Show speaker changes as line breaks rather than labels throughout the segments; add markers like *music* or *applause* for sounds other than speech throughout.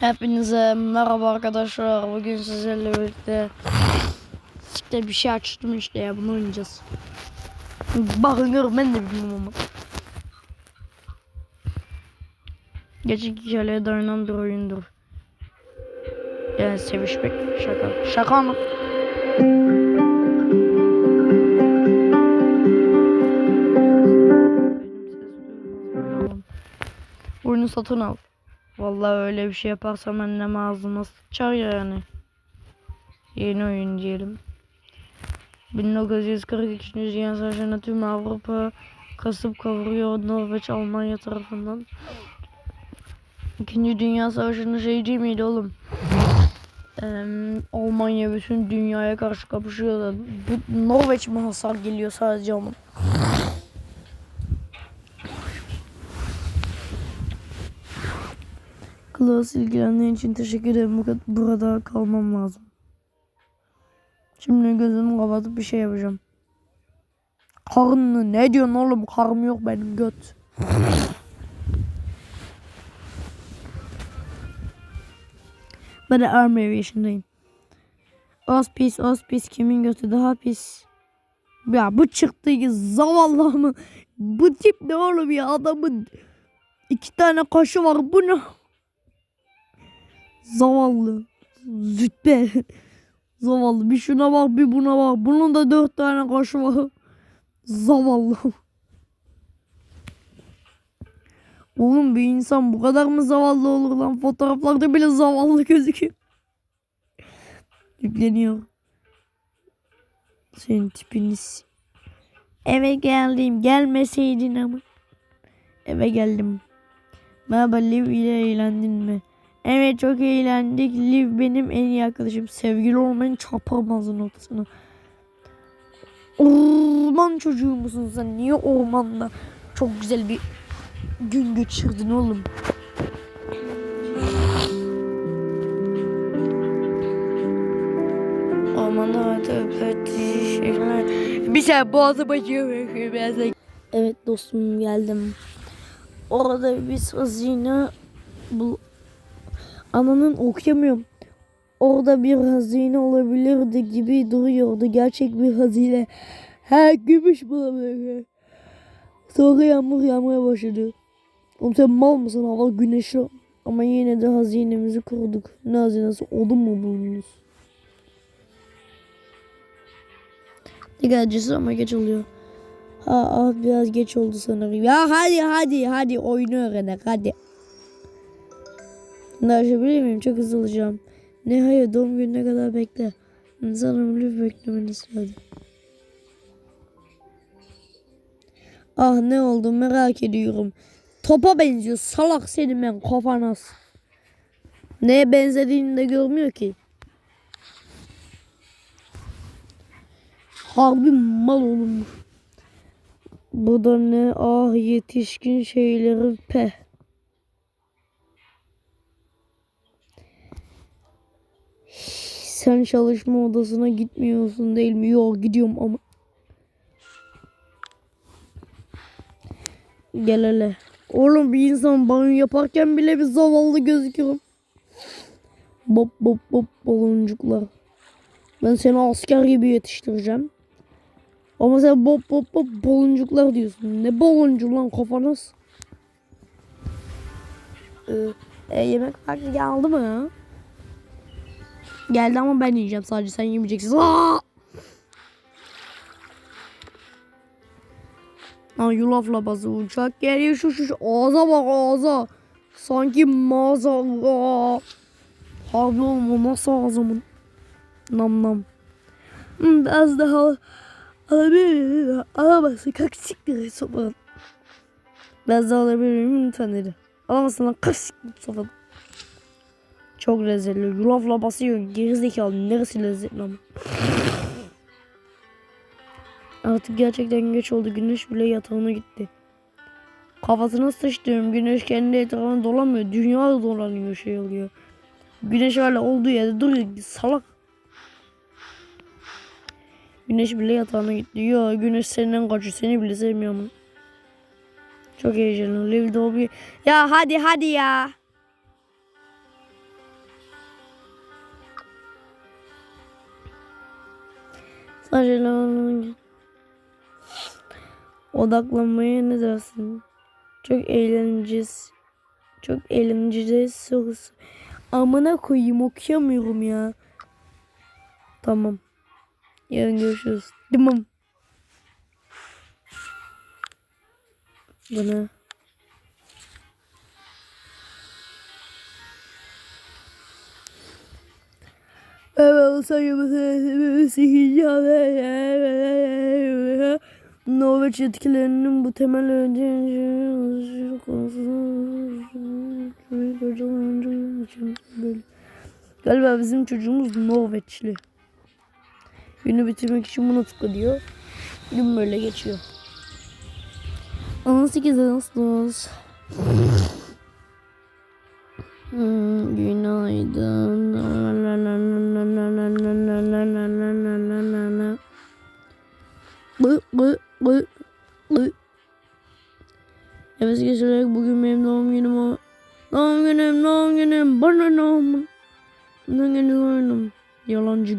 Hepinize merhaba arkadaşlar. Bugün sizlerle birlikte işte bir şey açtım işte ya bunu oynayacağız. Bakın gör ben de bilmiyorum ama. Geçik hikayeye dayanan bir oyundur. Yani sevişmek şaka. Şaka mı? Oyunu satın al. Vallahi öyle bir şey yaparsam annem ağzıma sıçar yani. Yeni oyun diyelim. 1942. Dünya Savaşı'nda tüm Avrupa kasıp kavuruyor Norveç Almanya tarafından. İkinci Dünya Savaşı'nda şey değil miydi oğlum? Eee, Almanya bütün dünyaya karşı kapışıyor da Norveç mi hasar geliyor sadece ama. Klaus ilgilendiğin için teşekkür ederim. Kad- Burada kalmam lazım. Şimdi gözümü kapatıp bir şey yapacağım. Karnını ne diyorsun oğlum? Karım yok benim göt. *laughs* Ben de Army Aviation'dayım. Os pis, os pis. Kimin götü daha pis? Ya bu çıktı zavallı mı? Bu tip ne oğlum ya? Adamın iki tane kaşı var. Bu ne? Zavallı. Züppe. *laughs* Zavallı. Bir şuna bak bir buna bak. Bunun da dört tane kaşı var. Zavallı. *laughs* Oğlum bir insan bu kadar mı zavallı olur lan? Fotoğraflarda bile zavallı gözüküyor. *laughs* Yükleniyor. Senin tipiniz. Eve geldim. Gelmeseydin ama. Eve geldim. Merhaba Liv ile eğlendin mi? Evet çok eğlendik. Liv benim en iyi arkadaşım. Sevgili olmayın çarparım ağzının ortasına. Orman çocuğu musun sen? Niye ormanda çok güzel bir gün geçirdin oğlum? Ormanda bir şey boğazı başıyor. Evet dostum geldim. Orada bir hazine bul Ananın okuyamıyorum. Orada bir hazine olabilirdi gibi duruyordu. Gerçek bir hazine. Her gümüş bulabilir. Sonra yağmur yağmaya başladı. Oğlum sen mal mısın? Hava güneşli. Ama yine de hazinemizi koruduk. Ne hazinesi? Odun mu buldunuz? Ne kadar cesur ama geç oluyor. Ha ah biraz geç oldu sanırım. Ya hadi hadi hadi oyunu öğrenek hadi. Anlaşabilir miyim? Çok hızlı olacağım. Ne hayır doğum gününe kadar bekle. Sanırım lütfen beklemeniz lazım. Ah ne oldu merak ediyorum. Topa benziyor salak senin ben kafanas. Neye benzediğini de görmüyor ki. Harbi mal olmuş. Bu da ne ah yetişkin şeyleri peh. Sen çalışma odasına gitmiyorsun değil mi? Yok gidiyorum ama. Gel hele. Oğlum bir insan banyo yaparken bile bir zavallı gözüküyorum. Bop bop bop baloncuklar. Ben seni asker gibi yetiştireceğim. Ama sen bop bop bop baloncuklar diyorsun. Ne baloncu lan kafanız? Ee, e, yemek vakti geldi mi? Geldi ama ben yiyeceğim sadece sen yemeyeceksin. Aa! Lan yulaf labası uçak geliyor şu şu şu ağza bak ağza. Sanki mağaza. Aa! Harbi nasıl ağzımın? Nam nam. Hmm, biraz daha alabilir miyim? Alamazsın kalk siktir sopadan. Biraz daha alabilir miyim lütfen. Alamazsın lan kalk siktir sopadan. Çok lezzetli. Yulafla basıyor. Gerizekalı. Neresi lezzetli ama. Artık gerçekten geç oldu. Güneş bile yatağına gitti. Kafasına sıçtım. Güneş kendi etrafına dolanmıyor. Dünya da dolanıyor şey oluyor. Güneş hala olduğu yerde duruyor. Salak. Güneş bile yatağına gitti. Yo güneş senden kaçıyor. Seni bile sevmiyor. Çok heyecanlı. Liv Dobby. Ya hadi hadi ya. Sadece lavanın Odaklanmaya ne dersin? Çok eğleneceğiz. Çok eğleneceğiz sorusu. Amına koyayım okuyamıyorum ya. Tamam. Yarın görüşürüz. Tamam. Bu Evet, sayımızı Norveç etkilerinin bu temel öncü Galiba bizim çocuğumuz Norveçli. Günü bitirmek için bunu tıklıyor. Gün böyle geçiyor. 18 Ağustos.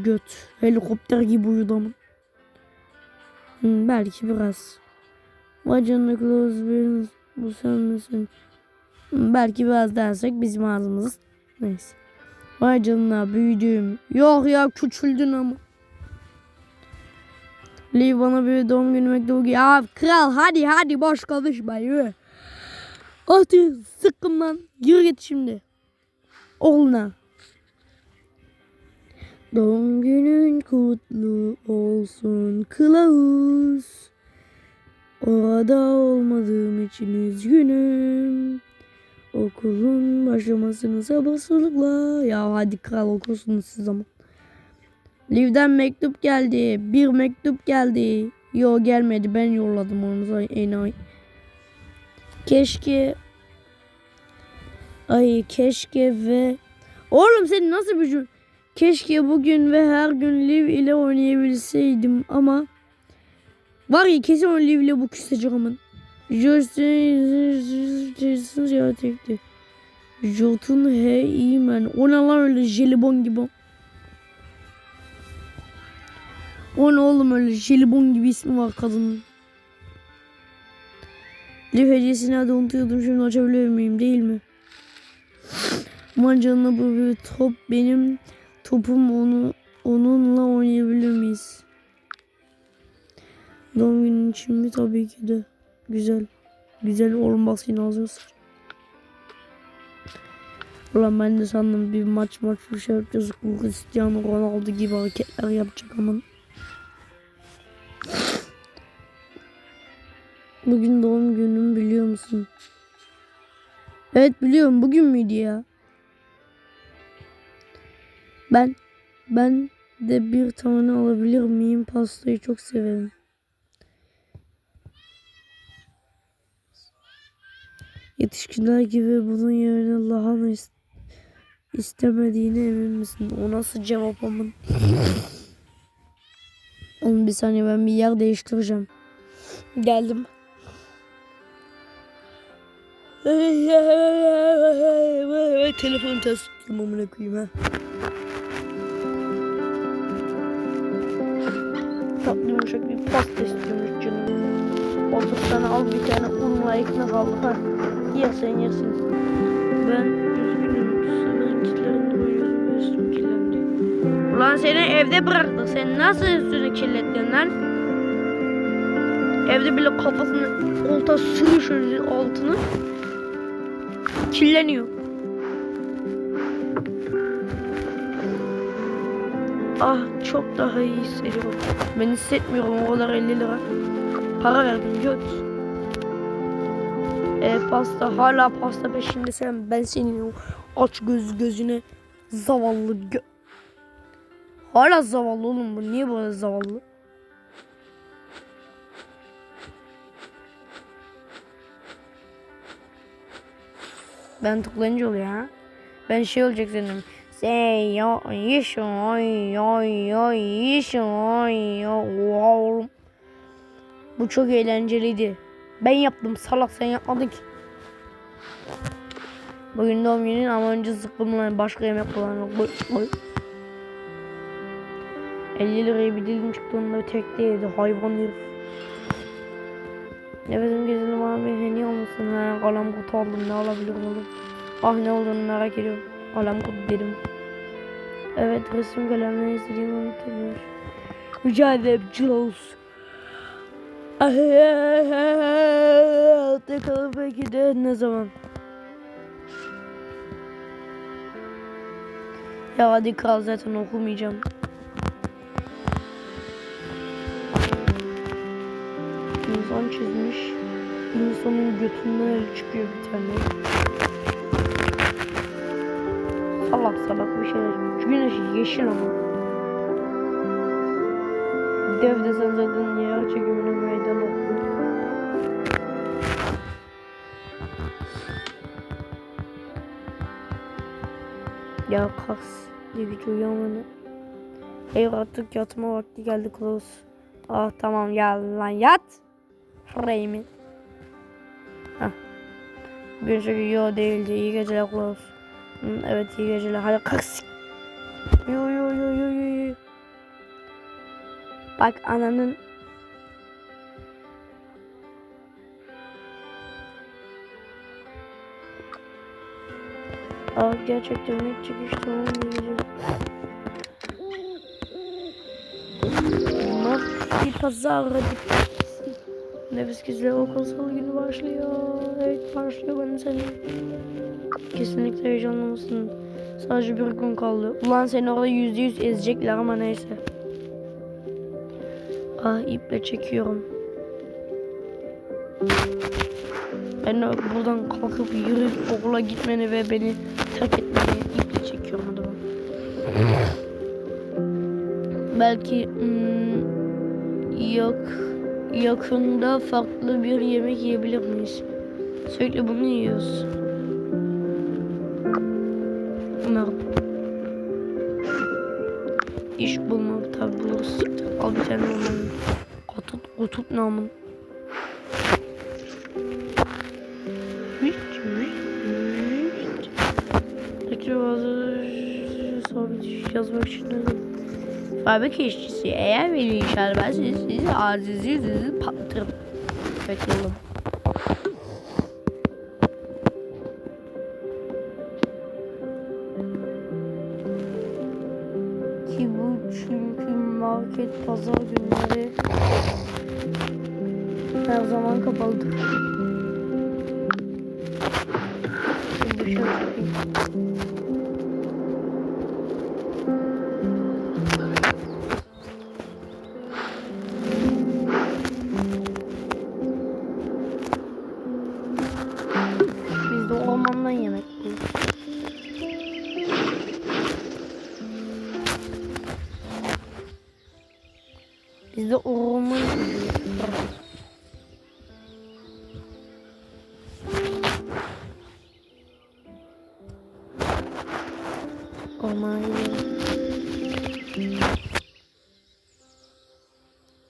Göt. Helikopter gibi uyudu ama. Hmm, belki biraz. Vay canına close bir bu sen misin? Hmm, belki biraz dersek bizim ağzımız. Neyse. Vay canına büyüdüm. Yok ya küçüldün ama. Lee bana bir doğum günü mektubu Ya kral hadi hadi boş konuşma yürü. Hadi sıkın lan. Yürü git şimdi. Oğluna. Doğum günün kutlu olsun kılavuz. Orada olmadığım için üzgünüm. Okulun başlamasını sabırsızlıkla. Ya hadi kral okusunuz siz ama. Liv'den mektup geldi. Bir mektup geldi. Yo gelmedi. Ben yolladım onu. Enayi. Keşke Ay keşke ve Oğlum sen nasıl bir cüm- Keşke bugün ve her gün Liv ile oynayabilseydim ama Var ya kesin o Liv ile bu küsecek aman. Jason ziyaret etti. Jotun he iyi men. O ne lan öyle jelibon gibi. O ne oğlum öyle jelibon gibi ismi var kadının. Liv hediyesini hadi unutuyordum şimdi açabiliyor muyum değil mi? Aman bu bir top benim topum onu onunla oynayabilir miyiz? Doğum günün için mi? Tabii ki de. Güzel. Güzel olması lazım. Ulan ben de sandım bir maç maç bir şey yapacağız. Cristiano Ronaldo gibi hareketler yapacak ama. Bugün doğum günüm biliyor musun? Evet biliyorum bugün müydü ya? Ben ben de bir tane alabilir miyim? Pastayı çok severim. Yetişkinler gibi bunun yerine lahana is- istemediğine emin misin? O nasıl cevap amın? *laughs* Oğlum bir saniye ben bir yer değiştireceğim. Geldim. Telefonu ters tuttum amına koyayım ha. Yumuşak bir pasta istiyormuş canım. 30 tane al bir tane unla ekmek al. Ha. Yersen yersin. Ben üzgünüm. Seninkilerini uyuyorum. Üstüm kirlendi. Ulan seni evde bıraktık. Sen nasıl üstünü kirlettin lan? Evde bile kafasını sürüyor şöyle altını. Kirleniyor. Ah çok daha iyi hissediyorum. Ben hissetmiyorum o kadar 50 lira. Para verdim göt. E, pasta hala pasta peşinde sen ben senin aç göz gözüne zavallı gö Hala zavallı oğlum bu niye böyle zavallı? Ben tıklayınca oluyor ha. Ben şey olacak sanırım. Say yo oy oy yişo oy oy Bu çok eğlenceliydi. Ben yaptım salak sen yapmadın ki. Bugün doğum günün ama önce zıkkımla başka yemek kullanmak. Boy, boy. 50 liraya bir dilim çıktı onunla tekte yedi hayvan herif. Nefesim kesildi bana bir hediye olmasın. Ha, kalem kutu aldım ne alabilirim oğlum. Ah ne olduğunu merak ediyorum. Kutu dedim. Evet resim kalemle istediğimi unutmuyor. Rica ederim Jules. Bakalım peki de ne zaman? Ya hadi kral zaten okumayacağım. İnsan çizmiş. İnsanın götünden el çıkıyor bir tane. Salak salak bir şeyler. Güneş yeşil ama. Dev desen zaten yer çekimine meydan okuyor. Ya diye güç uyuyamadı. Hayır artık yatma vakti geldi Klaus. Ah tamam gel lan yat. Raymond. Hah. Bugün çünkü yo değildi. İyi geceler Klaus. Evet iyi geceler. Hadi kalk. Yo yo yo yo yo. Bak ananın Aa gerçekten net çıkış tamam diyeceğim. Bir pazar hadi. Nefes güzel o konsol günü başlıyor. Evet başlıyor benim seni. Kesinlikle heyecanlı mısın? Sadece bir gün kaldı. Ulan seni orada yüzde yüz ezecekler ama neyse. Ah iple çekiyorum. Ben buradan kalkıp yürüyüp okula gitmeni ve beni terk etmeni iple çekiyorum adamı. *laughs* Belki hmm, yok yakında farklı bir yemek yiyebilir miyiz? Sürekli bunu yiyoruz. Umarım. İş bulmak tabi buluruz. Al bir tane onları. Kutup, kutup namın. Sabit yazmak için ne Fabrika işçisi eğer beni işaret ederseniz sizi azizi sizi patlatırım. Oğlum. Ki bu çünkü market pazar günleri her zaman kapalıdır. Şimdi dışarı çıkayım. Biz de orman buluruz. Ormana gidelim.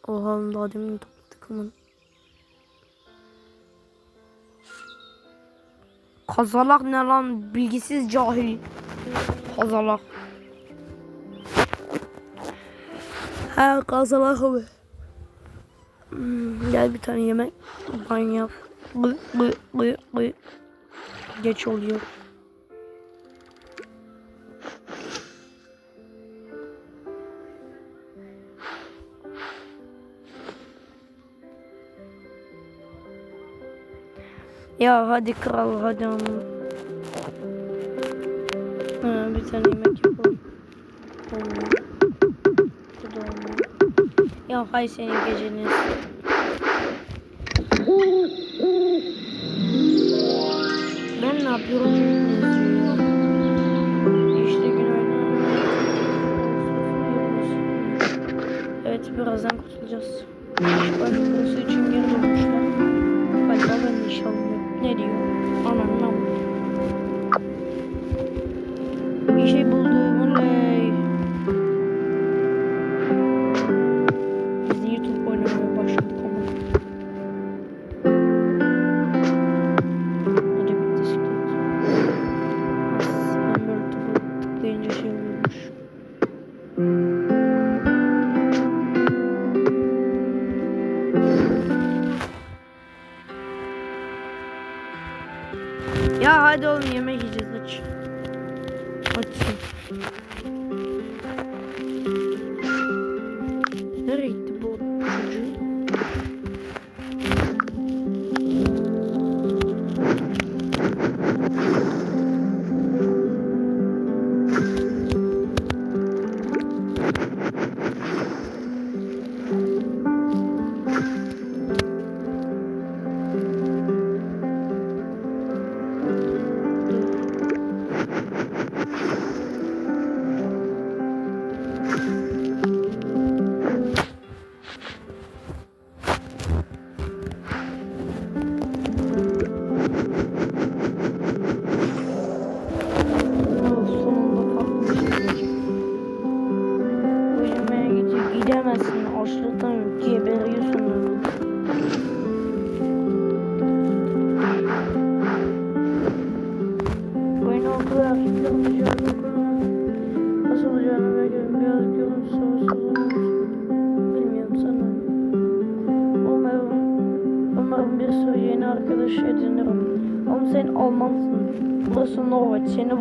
Oha daha demin topladık ama. Kazalak ne lan? Bilgisiz cahil. Kazalak. Ha kazalak abi. Gel bir tane yemek. Banyo yap. Bı, bı, bı, bı. Geç oluyor. Ya hadi kral hadi ama. Ha, bir tane yemek yapalım. Olmuyor. Ya hay senin geceniz. Ben ne yapıyorum? Evet birazdan kurtulacağız. Başvurusu için geri dönmüşler. Galiba ben almıyorum. Ne diyor? Anam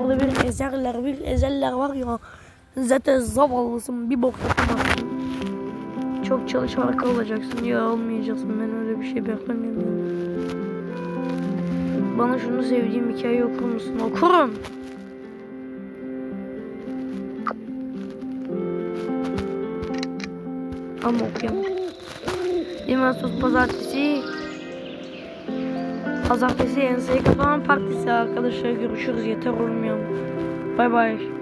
burada bir ezerler, bir ezerler var ya. Zaten zavallısın, bir bok yapamazsın. Çok çalışarak olacaksın ya olmayacaksın. Ben öyle bir şey beklemiyorum. Bana şunu sevdiğim hikayeyi okur musun? Okurum. Ama okuyamam. 20 Ağustos Pazartesi Pazartesi enseye kapanan partisi arkadaşlar görüşürüz yeter olmuyor. Bay bay.